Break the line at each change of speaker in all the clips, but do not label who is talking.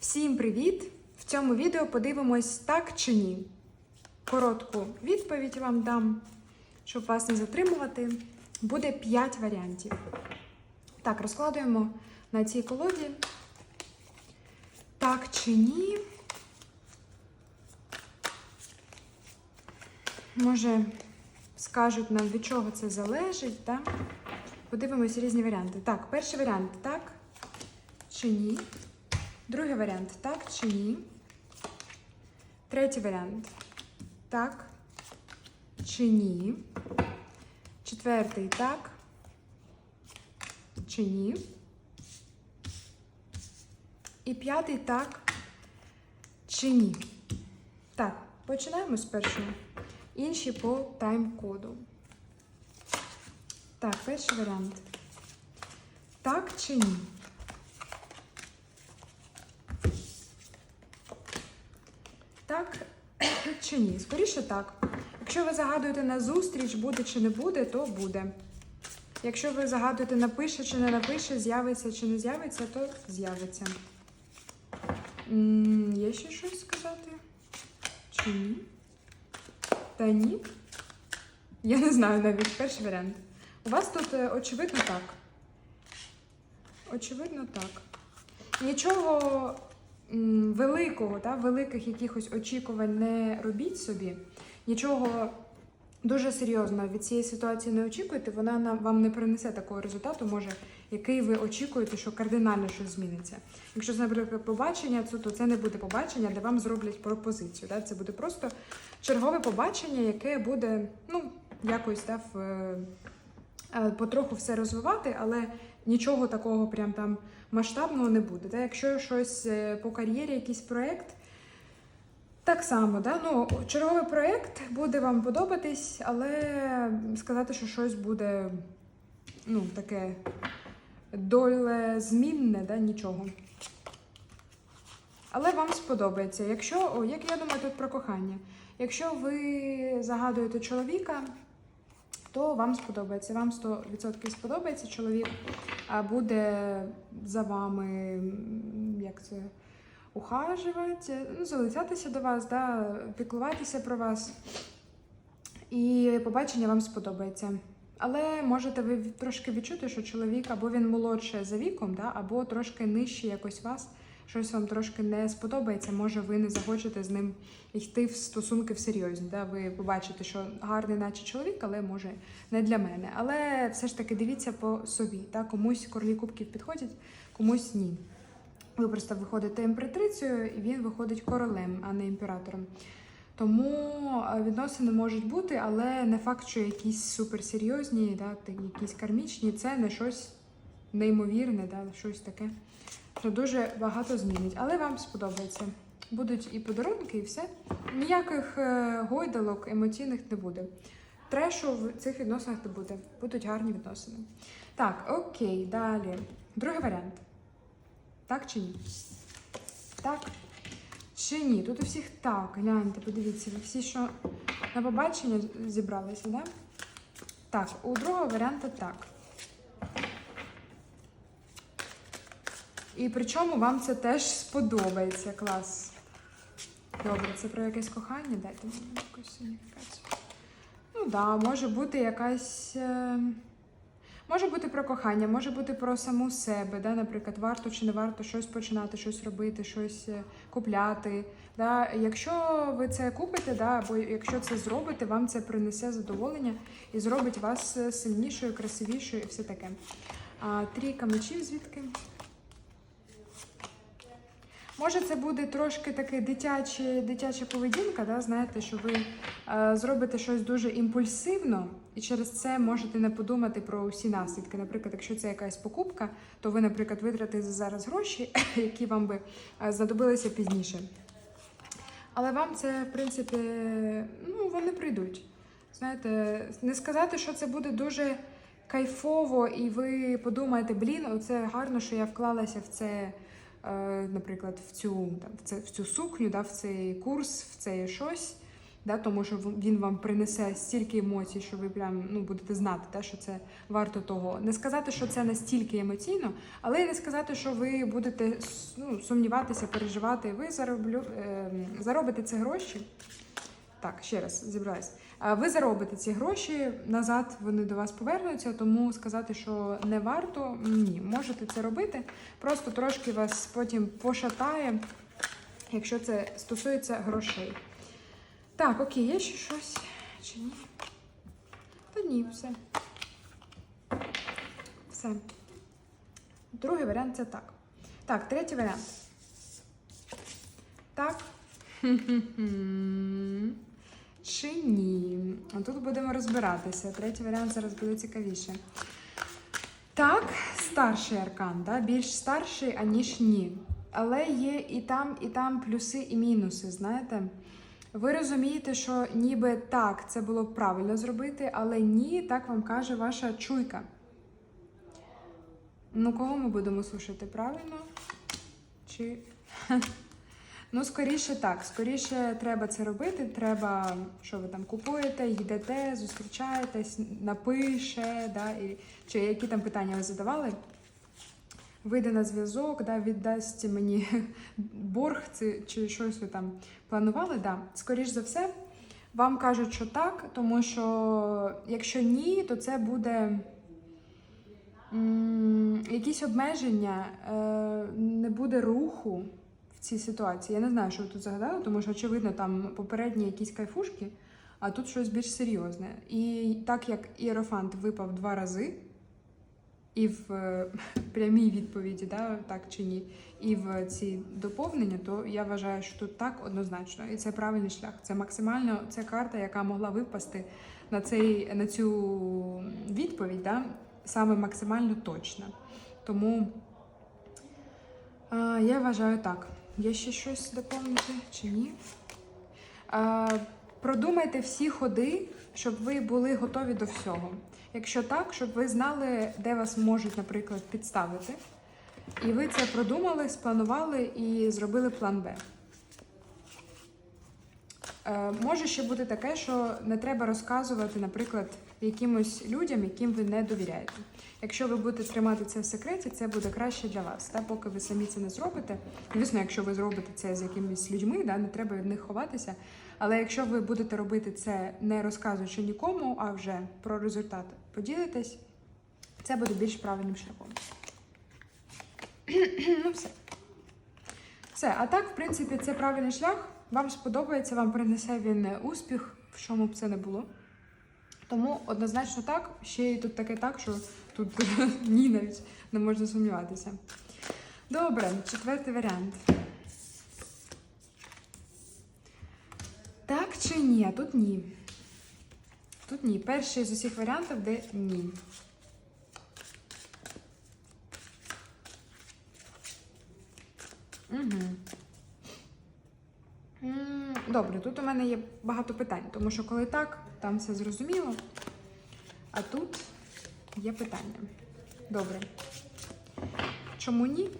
Всім привіт! В цьому відео подивимось так чи ні. Коротку відповідь вам дам, щоб вас не затримувати. Буде 5 варіантів. Так, розкладуємо на цій колоді. Так чи ні. Може, скажуть нам, від чого це залежить, так? Подивимось різні варіанти. Так, перший варіант так чи ні. Другий варіант так чи ні. Третій варіант так чи ні. Четвертий так чи ні. І п'ятий так чи ні. Так, починаємо з першого. Інші по тайм-коду. Так, перший варіант. Так чи ні? Так чи ні? Скоріше так. Якщо ви загадуєте на зустріч, буде чи не буде, то буде. Якщо ви загадуєте напише чи не напише, з'явиться чи не з'явиться, то з'явиться. Є ще щось сказати? Чи ні? Та ні. Я не знаю навіть перший варіант. У вас тут е, очевидно так. Очевидно, так. Нічого великого, та, великих якихось очікувань не робіть собі. Нічого дуже серйозного від цієї ситуації не очікуйте. Вона вам не принесе такого результату, може, який ви очікуєте, що кардинально щось зміниться. Якщо це, наприклад, побачення, то, це не буде побачення, де вам зроблять пропозицію. Да? Це буде просто чергове побачення, яке буде, ну, якось та, в, потроху все розвивати, але нічого такого прям там масштабного не буде. Да? Якщо щось е, по кар'єрі, якийсь проєкт, так само, да? ну, черговий проєкт буде вам подобатись, але сказати, що щось буде ну, таке долезмінне, да? нічого. Але вам сподобається. Якщо, о, як я думаю, тут про кохання. Якщо ви загадуєте чоловіка, то вам сподобається. Вам 100% сподобається чоловік, буде за вами, як це, ухажувати, ну, залицятися до вас, да, піклуватися про вас. І побачення вам сподобається. Але можете ви трошки відчути, що чоловік або він молодше за віком, да, або трошки нижче якось вас, щось вам трошки не сподобається. Може, ви не захочете з ним йти в стосунки всерйозні. Да? Ви побачите, що гарний, наче чоловік, але може не для мене. Але все ж таки дивіться по собі. Да? Комусь королі кубків підходять, комусь ні. Ви просто виходите імператрицею, і він виходить королем, а не імператором. Тому е, відносини можуть бути, але не факт, що якісь суперсерйозні, да, якісь кармічні, це не щось неймовірне, да, щось таке, що дуже багато змінить. Але вам сподобається. Будуть і подарунки, і все. Ніяких е, гойдалок емоційних не буде. Трешу в цих відносинах не буде. Будуть гарні відносини. Так, окей, далі. Другий варіант. Так чи ні? Так чи ні? Тут у всіх так. Гляньте, подивіться, ви всі, що на побачення зібралися, да? Так, у другого варіанту так. І причому вам це теж сподобається. Клас. Добре, це про якесь кохання? Дайте мені якусь сигніфікацію. Ну так, да, може бути якась. е, Може бути про кохання, може бути про саму себе, да? наприклад, варто чи не варто щось починати, щось робити, щось е, купляти. Да? Якщо ви це купите, да? або якщо це зробите, вам це принесе задоволення і зробить вас е, сильнішою, красивішою і все таке. А трійка мечів звідки? Може, це буде трошки таке дитяче, дитяча поведінка, да? знаєте, що ви е, зробите щось дуже імпульсивно, і через це можете не подумати про усі наслідки. Наприклад, якщо це якась покупка, то ви, наприклад, витратите зараз гроші, які вам би е, знадобилися пізніше. Але вам це, в принципі, ну, вони прийдуть. Знаєте, не сказати, що це буде дуже кайфово, і ви подумаєте, блін, оце гарно, що я вклалася в це наприклад, в цю, там, в, це, в цю сукню, да, в цей курс, в це щось. Да, тому що він вам принесе стільки емоцій, що ви прям ну, будете знати, да, що це варто того. Не сказати, що це настільки емоційно, але й не сказати, що ви будете ну, сумніватися, переживати. Ви зароблю, е, заробите ці гроші. Так, ще раз зібралась. Ви заробите ці гроші, назад вони до вас повернуться, тому сказати, що не варто, ні, можете це робити. Просто трошки вас потім пошатає, якщо це стосується грошей. Так, окей, є ще щось чи ні? Та ні, все. Все. Другий варіант це так. Так, третій варіант. Так. Чи ні? Тут будемо розбиратися. Третій варіант зараз буде цікавіше. Так, старший аркан, да? більш старший, аніж ні. Але є і там, і там плюси і мінуси, знаєте? Ви розумієте, що ніби так, це було б правильно зробити, але ні, так вам каже ваша чуйка. Ну, кого ми будемо слушати? Правильно? Чи. Ну, скоріше так. Скоріше треба це робити. Треба, що ви там купуєте, йдете, зустрічаєтесь, напише, да, і, чи які там питання ви задавали. Вийде на зв'язок, да, віддасть мені борг чи щось ви там планували. Да. Скоріш за все, вам кажуть, що так, тому що якщо ні, то це буде якісь обмеження, е, не буде руху в цій ситуації. Я не знаю, що ви тут загадали, тому що, очевидно, там попередні якісь кайфушки, а тут щось більш серйозне. І так як іерофант випав два рази, і в е, прямій відповіді, да, так чи ні, і в ці доповнення, то я вважаю, що тут так однозначно. І це правильний шлях. Це максимально це карта, яка могла випасти на, цей, на цю відповідь, да, саме максимально точна. Тому а, я вважаю так. Є ще щось доповнити чи ні? А, продумайте всі ходи, щоб ви були готові до всього. Якщо так, щоб ви знали, де вас можуть, наприклад, підставити. І ви це продумали, спланували і зробили план Б. Е, може ще бути таке, що не треба розказувати, наприклад, якимось людям, яким ви не довіряєте. Якщо ви будете тримати це в секреті, це буде краще для вас. Та поки ви самі це не зробите. Звісно, якщо ви зробите це з якимись людьми, да, не треба від них ховатися. Але якщо ви будете робити це не розказуючи нікому, а вже про результат поділитесь, це буде більш правильним шляхом. ну, все. Все, а так, в принципі, це правильний шлях. Вам сподобається, вам принесе він успіх, в чому б це не було. Тому однозначно так. Ще й тут таке так, що тут ні навіть не можна сумніватися. Добре, четвертий варіант. Так чи ні? А тут ні. Тут ні. Перший з усіх варіантів, де ні. Угу. Добре, тут у мене є багато питань, тому що коли так, там все зрозуміло. А тут є питання. Добре. Чому ні?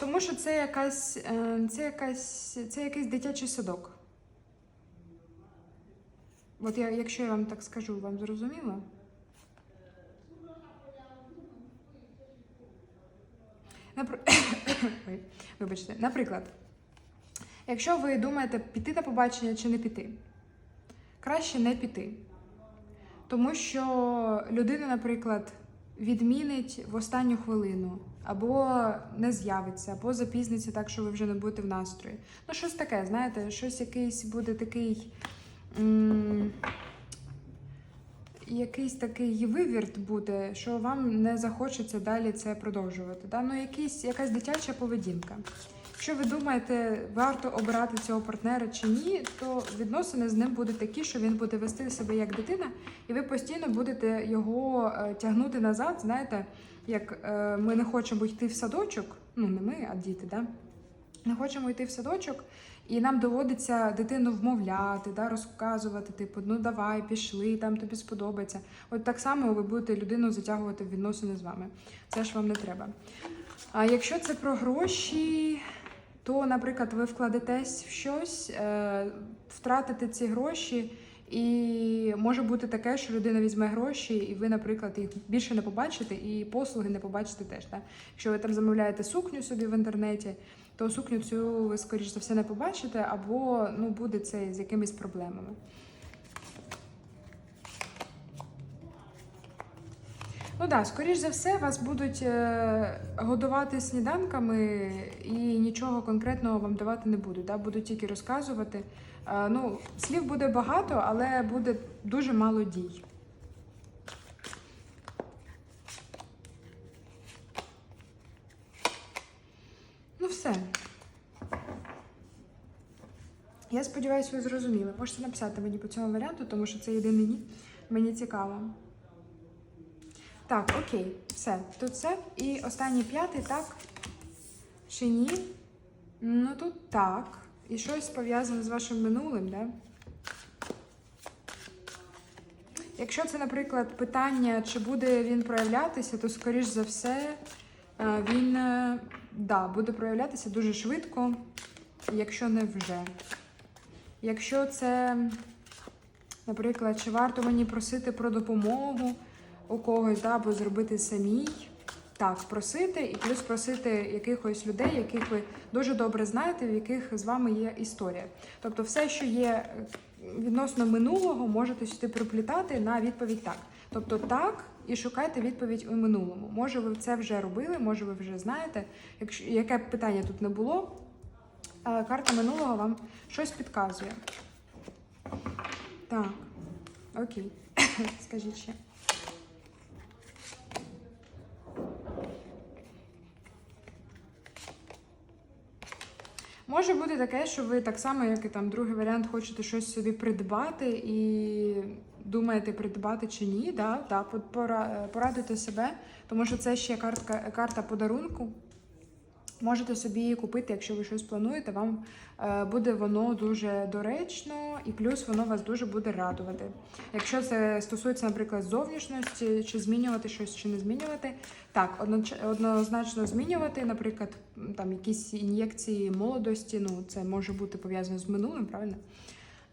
Тому що це якась, е, це якась, це якийсь дитячий садок. От я, якщо я вам так скажу, вам зрозуміло? Напр... Ой, вибачте, наприклад, якщо ви думаєте, піти на побачення чи не піти, краще не піти. Тому що людина, наприклад, відмінить в останню хвилину, або не з'явиться, або запізниться так, що ви вже не будете в настрої. Ну, щось таке, знаєте, щось якийсь буде такий. м, Якийсь такий вивірт буде, що вам не захочеться далі це продовжувати. Да? Ну, якийсь, якась дитяча поведінка. Якщо ви думаєте, варто обирати цього партнера чи ні, то відносини з ним будуть такі, що він буде вести себе як дитина, і ви постійно будете його е, тягнути назад. Знаєте, як е, ми не хочемо йти в садочок, ну не ми, а діти, да? не хочемо йти в садочок, і нам доводиться дитину вмовляти, да, розказувати, типу, ну давай, пішли, там тобі сподобається. От так само ви будете людину затягувати в відносини з вами. Це ж вам не треба. А якщо це про гроші, то, наприклад, ви вкладетесь в щось, е, втратите ці гроші, і може бути таке, що людина візьме гроші, і ви, наприклад, їх більше не побачите, і послуги не побачите теж. Так? Якщо ви там замовляєте сукню собі в інтернеті, то сукню цю ви, скоріш за все, не побачите, або ну, буде це з якимись проблемами. Ну так, да, скоріш за все, вас будуть е, годувати сніданками і нічого конкретного вам давати не будуть. Да? Будуть тільки розказувати. Е, ну, слів буде багато, але буде дуже мало дій. Ну, все. Я сподіваюся, ви зрозуміли. Можете написати мені по цьому варіанту, тому що це єдиний ні. Мені цікаво. Так, окей, все. Тут все. І останній п'ятий, так? Чи ні? Ну тут так. І щось пов'язане з вашим минулим, да? Якщо це, наприклад, питання, чи буде він проявлятися, то, скоріш за все, е, він е, да, буде проявлятися дуже швидко, якщо не вже. Якщо це, наприклад, чи варто мені просити про допомогу у когось, да, або зробити самій. Так, просити, і плюс просити якихось людей, яких ви дуже добре знаєте, в яких з вами є історія. Тобто, все, що є е, відносно минулого, можете сюди приплітати на відповідь так. Тобто так, і шукайте відповідь у минулому. Може, ви це вже робили, може, ви вже знаєте. Якщо яке б питання тут не було, е, карта минулого вам щось підказує. Так, окей. Скажіть ще. Може бути таке, що ви так само, як і там другий варіант, хочете щось собі придбати і думаєте, придбати чи ні. Да? Да, пора- порадуйте себе, тому що це ще картка, карта подарунку. Можете собі її купити, якщо ви щось плануєте, вам е, буде воно дуже доречно, і плюс воно вас дуже буде радувати. Якщо це стосується, наприклад, зовнішності, чи змінювати щось, чи не змінювати, так, однозначно змінювати, наприклад, там якісь ін'єкції молодості, ну це може бути пов'язано з минулим, правильно?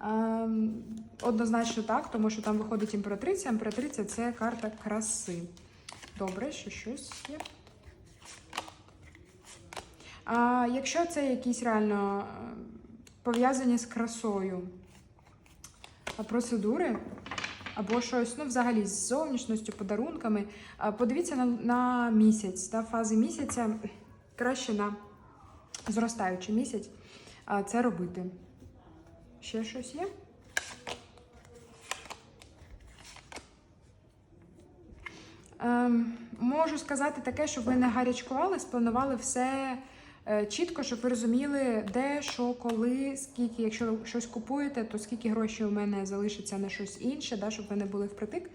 Ем, однозначно так, тому що там виходить імператриця. Імператриця це карта краси. Добре, що щось є. А якщо це якісь реально е, пов'язані з красою процедури, або щось, ну, взагалі, з зовнішністю, подарунками, подивіться на, на місяць, та, фази місяця, краще на зростаючий місяць це робити. Ще щось є? Ем, можу сказати таке, щоб ви не гарячкували, спланували все е, чітко, щоб ви розуміли, де, що, коли, скільки, якщо щось купуєте, то скільки грошей у мене залишиться на щось інше, да, щоб ви не були впритик.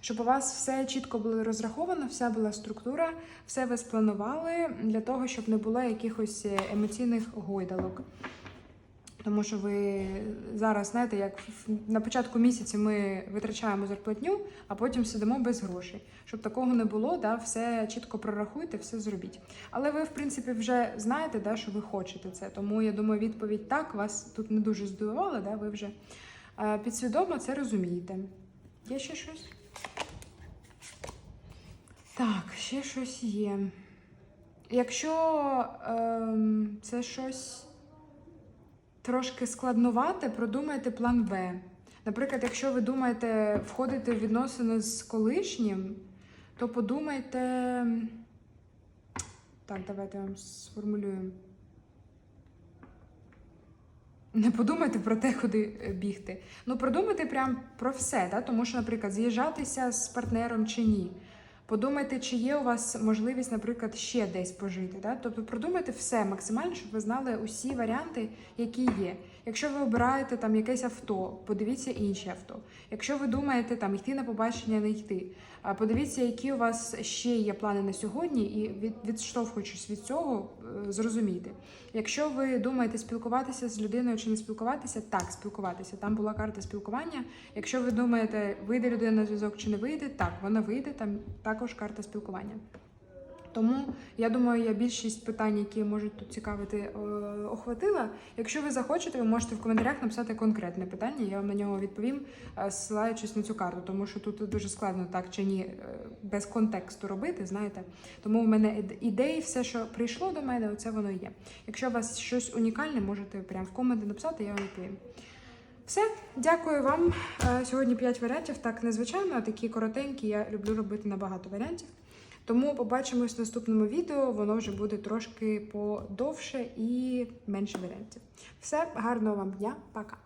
Щоб у вас все чітко було розраховано, вся була структура, все ви спланували для того, щоб не було якихось е, емоційних гойдалок. Тому що ви зараз знаєте, як на початку місяця ми витрачаємо зарплатню, а потім сидимо без грошей. Щоб такого не було, да, все чітко прорахуйте, все зробіть. Але ви, в принципі, вже знаєте, да, що ви хочете це. Тому я думаю, відповідь так вас тут не дуже здивувала, да, ви вже е, підсвідомо це розумієте. Є ще щось? Так, ще щось є. Якщо ем, це щось трошки складнувате, продумайте план Б. Наприклад, якщо ви думаєте входити в відносини з колишнім, то подумайте. Так, давайте вам сформулюємо. Не подумайте про те, куди е, бігти. Ну, продумайте прям про все, да? тому що, наприклад, з'їжджатися з партнером чи ні. Подумайте, чи є у вас можливість, наприклад, ще десь пожити. Да? Тобто продумайте все максимально, щоб ви знали усі варіанти, які є. Якщо ви обираєте там якесь авто, подивіться інші авто. Якщо ви думаєте там йти на побачення, не йти, подивіться, які у вас ще є плани на сьогодні, і від, відштовхуючись від цього, е, зрозумійте. Якщо ви думаєте спілкуватися з людиною чи не спілкуватися, так, спілкуватися. Там була карта спілкування. Якщо ви думаєте, вийде людина на зв'язок чи не вийде, так, вона вийде, там також карта спілкування. Тому я думаю, я більшість питань, які можуть тут цікавити, е, охватила. Якщо ви захочете, ви можете в коментарях написати конкретне питання. Я вам на нього відповім, е, ссилаючись на цю карту, тому що тут дуже складно так чи ні е, без контексту робити. Знаєте, тому в мене ідеї, все, що прийшло до мене, оце воно є. Якщо у вас щось унікальне, можете прямо в коменти написати, я вам відповім. Все, дякую вам. Сьогодні 5 варіантів. Так, незвичайно, а такі коротенькі. Я люблю робити набагато варіантів. Тому побачимось в наступному відео. Воно вже буде трошки подовше і менше варіантів. Все, гарного вам дня, пока!